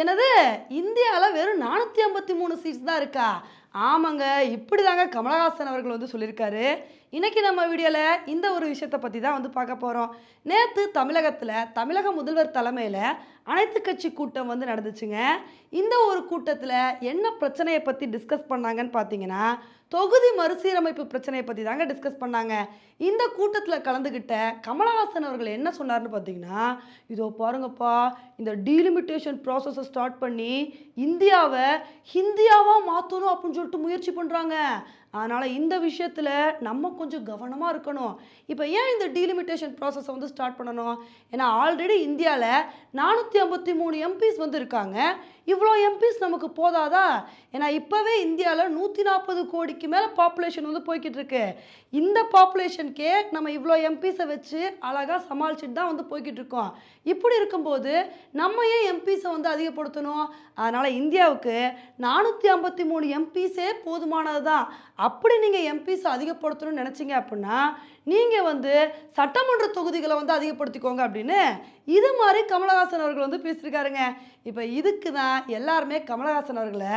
என்னது? இந்தியாவில் வெறும் நானூற்றி ஐம்பத்தி மூணு சீட்ஸ் தான் இருக்கா? ஆமாங்க இப்படி தாங்க கமலஹாசன் அவர்கள் வந்து சொல்லியிருக்காரு. இன்னைக்கு நம்ம வீடியோவில் இந்த ஒரு விஷயத்தை பற்றி தான் வந்து பார்க்க போகிறோம் நேற்று தமிழகத்தில் தமிழக முதல்வர் தலைமையில் அனைத்து கட்சி கூட்டம் வந்து நடந்துச்சுங்க. இந்த ஒரு கூட்டத்தில் என்ன பிரச்சனையை பற்றி டிஸ்கஸ் பண்ணாங்கன்னு பார்த்தீங்கன்னா தொகுதி மறுசீரமைப்பு பிரச்சனையை பற்றி தாங்க டிஸ்கஸ் பண்ணாங்க. இந்த கூட்டத்தில் கலந்துக்கிட்ட கமலஹாசன் அவர்கள் என்ன சொன்னார்னு பார்த்தீங்கன்னா இதோ பாருங்கப்பா இந்த டீலிமிட்டேஷன் ப்ராசஸை ஸ்டார்ட் பண்ணி இந்தியாவை ஹிந்தியாவாக மாற்றணும் அப்படின்னு சொல்லிட்டு முயற்சி பண்ணுறாங்க அதனால் இந்த விஷயத்தில் நம்ம கொஞ்சம் கவனமாக இருக்கணும். இப்போ ஏன் இந்த டீலிமிட்டேஷன் ப்ராசஸை வந்து ஸ்டார்ட் பண்ணணும்? ஏன்னா ஆல்ரெடி இந்தியாவில் நானூற்றி ஐம்பத்தி மூணு எம்பிஸ் வந்து இருக்காங்க. இவ்வளோ எம்பிஸ் நமக்கு போதாதா? ஏன்னா இப்போவே இந்தியாவில் நூற்றி நாற்பது கோடிக்கு மேலே பாப்புலேஷன் வந்து போய்கிட்டு இருக்கு இந்த பாப்புலேஷனுக்கே நம்ம இவ்வளோ எம்பிஸை வச்சு அழகாக சமாளிச்சுட்டு தான் வந்து போய்கிட்டு இருக்கோம் இப்படி இருக்கும்போது நம்ம ஏன் எம்பிஸை வந்து அதிகப்படுத்தணும்? அதனால் இந்தியாவுக்கு நானூற்றி ஐம்பத்தி மூணு எம்பிஸே போதுமானது தான். அப்படி நீங்கள் எம்பிஸை அதிகப்படுத்தணும்னு நினச்சிங்க அப்படின்னா நீங்கள் வந்து சட்டமன்ற தொகுதிகளை வந்து அதிகப்படுத்திக்கோங்க அப்படின்னு இது மாதிரி கமலஹாசன் அவர்கள் வந்து பேசியிருக்காருங்க. இப்போ இதுக்கு தான் எல்லாருமே கமலஹாசன் அவர்களை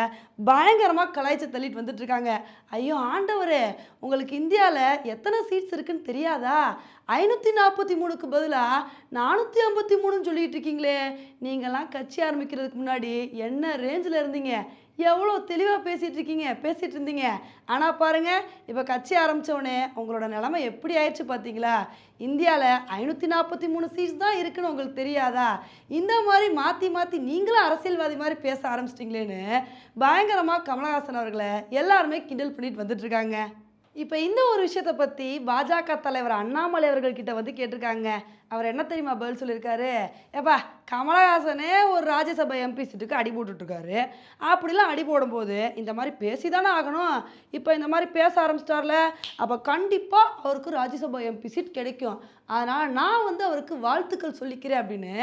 பயங்கரமாக கலாய்ச்சி தள்ளிட்டு வந்துட்டு இருக்காங்க. ஐயோ ஆண்டவரே உங்களுக்கு இந்தியாவில் எத்தனை சீட்ஸ் இருக்குன்னு தெரியாதா? ஐநூற்றி நாற்பத்தி மூணுக்கு பதிலாக நானூற்றி ஐம்பத்தி மூணுன்னு சொல்லிட்டு இருக்கீங்களே நீங்கள்லாம் கட்சி ஆரம்பிக்கிறதுக்கு முன்னாடி என்ன ரேஞ்சில் இருந்தீங்க? எவ்வளோ தெளிவாக பேசிகிட்டு இருக்கீங்க பேசிகிட்டு இருந்தீங்க ஆனால் பாருங்கள் இப்போ கட்சி ஆரம்பித்தோடனே உங்களோட நிலமை எப்படி ஆயிடுச்சு பார்த்தீங்களா இந்தியாவில் ஐநூற்றி நாற்பத்தி மூணு சீட்ஸ் தான் இருக்குன்னு உங்களுக்கு தெரியாதா? இந்த மாதிரி மாற்றி மாற்றி நீங்களும் அரசியல்வாதி மாதிரி பேச ஆரம்பிச்சிட்டிங்களேன்னு பயங்கரமாக கமலஹாசன் அவர்களை எல்லாருமே கிண்டல் பண்ணிட்டு வந்துட்டுருக்காங்க இப்போ இந்த ஒரு விஷயத்தை பற்றி பாஜக தலைவர் அண்ணாமலை அவர்கள்கிட்ட வந்து கேட்டிருக்காங்க. அவர் என்ன தெரியுமா பதில் சொல்லியிருக்காரு? ஏப்பா கமலஹாசனே ஒரு ராஜ்யசபா எம்பி சீட்டுக்கு அடி போட்டுட்ருக்காரு. அப்படிலாம் அடி போடும்போது இந்த மாதிரி பேசி தானே ஆகணும். இப்போ இந்த மாதிரி பேச ஆரம்பிச்சிட்டார்ல அப்போ கண்டிப்பாக அவருக்கு ராஜ்யசபா எம்பி சீட் கிடைக்கும். அதனால் நான் வந்து அவருக்கு வாழ்த்துக்கள் சொல்லிக்கிறேன் அப்படின்னு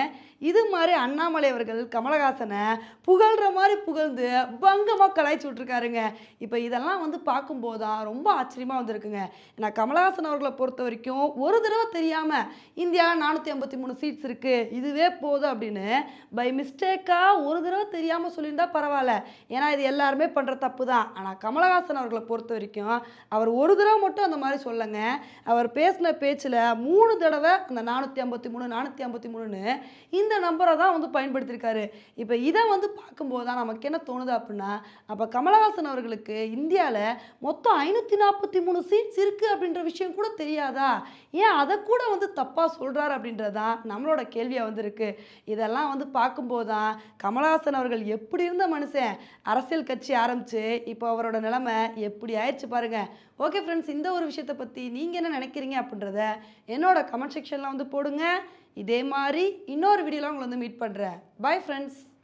இது மாதிரி அண்ணாமலை அவர்கள் கமலஹாசனை புகழ்கிற மாதிரி புகழ்ந்து பங்கமாக கலாய்ச்சி விட்ருக்காருங்க இப்போ இதெல்லாம் வந்து பார்க்கும்போது தான் ரொம்ப ஆச்சரியமாக வந்திருக்குங்க. ஏன்னா கமலஹாசன் அவர்களை பொறுத்த வரைக்கும் ஒரு தடவை தெரியாமல் இந்தியா நானூற்றி ஐம்பத்தி மூணு சீட்ஸ் இருக்குது இதுவே போதும் அப்படின்னு பை மிஸ்டேக்காக ஒரு தடவை தெரியாமல் சொல்லியிருந்தா பரவாயில்ல. ஏன்னா இது எல்லாருமே பண்ணுற தப்பு தான் ஆனால் கமலஹாசன் அவர்களை பொறுத்த வரைக்கும் அவர் ஒரு தடவை மட்டும் அந்த மாதிரி சொல்லுங்க. அவர் பேசின பேச்சில் மூணு தடவை அந்த நானூற்றி ஐம்பத்தி மூணு நானூற்றி ஐம்பத்தி மூணுன்னு இந்த நம்பரை தான் வந்து பயன்படுத்தியிருக்காரு. இப்போ இதை வந்து பார்க்கும்போது தான் நமக்கு என்ன தோணுது அப்படின்னா அப்போ கமலஹாசன் அவர்களுக்கு இந்தியாவில் மொத்தம் ஐநூற்றி நாற்பத்தி மூணு சீட்ஸ் இருக்குது அப்படின்ற விஷயம் கூட தெரியாதா? ஏன் அதை கூட வந்து தப்பாக சொல்கிறார் அப்படின்றது தான் நம்மளோட கேள்வியாக வந்திருக்கு. இதெல்லாம் வந்து பார்க்கும்போது தான் கமலஹாசன் அவர்கள் எப்படி இருந்த மனுஷன்? அரசியல் கட்சி ஆரம்பித்து இப்போ அவரோட நிலைமை எப்படி ஆயிடுச்சு பாருங்க. ஓகே ஃப்ரெண்ட்ஸ் இந்த ஒரு விஷயத்தை பற்றி நீங்கள் என்ன நினைக்கிறீங்க அப்படின்றத என்னோட கமெண்ட் செக்ஷனில் வந்து போடுங்க. இதே மாதிரி இன்னொரு வீடியோவில் உங்களை வந்து மீட் பண்ணுறேன் பாய் ஃப்ரெண்ட்ஸ்